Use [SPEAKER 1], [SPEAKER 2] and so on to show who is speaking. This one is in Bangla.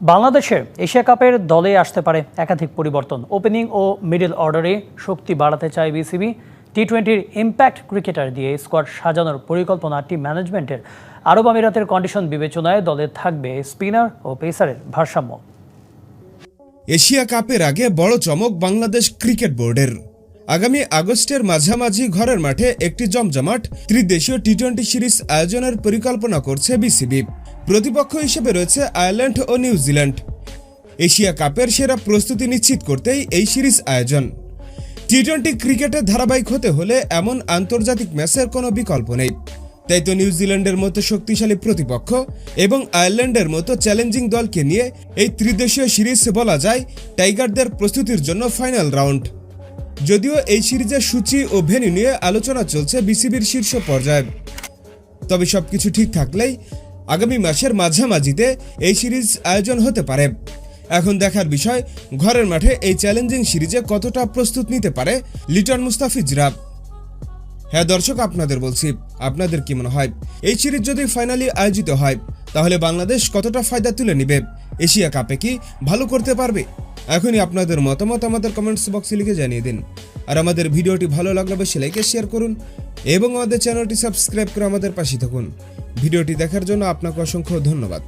[SPEAKER 1] বাংলাদেশে এশিয়া কাপের দলে আসতে পারে একাধিক পরিবর্তন। ওপেনিং ও মিডল অর্ডারে শক্তি বাড়াতে চায় বিসিবি। টি টোয়েন্টির ইম্প্যাক্ট ক্রিকেটার দিয়ে স্কোয়াড সাজানোর পরিকল্পনা টিম ম্যানেজমেন্টের আরব আমিরাতের কন্ডিশন বিবেচনায় দলে থাকবে স্পিনার ও পেসারের ভারসাম্য।
[SPEAKER 2] এশিয়া কাপের আগে বড় চমক বাংলাদেশ ক্রিকেট বোর্ডের। আগামী আগস্টের মাঝামাঝি ঘরের মাঠে একটি জমজমাট ত্রিদেশীয় টি টোয়েন্টি সিরিজ আয়োজনের পরিকল্পনা করছে বিসিবি। প্রতিপক্ষ হিসেবে রয়েছে আয়ারল্যান্ড ও নিউজিল্যান্ড এশিয়া কাপের সেরা প্রস্তুতি নিশ্চিত করতেই এই সিরিজ আয়োজন। টি টোয়েন্টি ক্রিকেটের ধারাবাহিক হতে হলে এমন আন্তর্জাতিক ম্যাচের কোনো বিকল্প নেই। তাই তো নিউজিল্যান্ডের মতো শক্তিশালী প্রতিপক্ষ এবং আয়ারল্যান্ডের মতো চ্যালেঞ্জিং দলকে নিয়ে এই ত্রিদেশীয় সিরিজ বলা যায় টাইগারদের প্রস্তুতির জন্য ফাইনাল রাউন্ড। যদিও এই সিরিজের সূচি ও ভেন্যু নিয়ে আলোচনা চলছে বিসিবির শীর্ষ পর্যায়ে। তবে সবকিছু ঠিক থাকলেই আগামী মাসের মাঝামাঝিতে এই সিরিজ আয়োজন হতে পারে। এখন দেখার বিষয়, ঘরের মাঠে এই চ্যালেঞ্জিং সিরিজে কতটা প্রস্তুত নিতে পারে লিটন মুস্তাফিজরা? হ্যাঁ দর্শক, আপনাদের বলছি, আপনাদের কি মনে হয়? এই সিরিজ যদি ফাইনালি আয়োজিত হয়, তাহলে বাংলাদেশ কতটা ফায়দা তুলে নিবে? এশিয়া কাপে কি ভালো করতে পারবে? এখনই আপনাদের মতামত আমাদের কমেন্টস বক্সে লিখে জানিয়ে দিন। আর আমাদের ভিডিওটি ভালো লাগলে বেশি লাইকে শেয়ার করুন এবং আমাদের চ্যানেলটি সাবস্ক্রাইব করে আমাদের পাশে থাকুন। ভিডিওটি দেখার জন্য আপনাকে অসংখ্য ধন্যবাদ।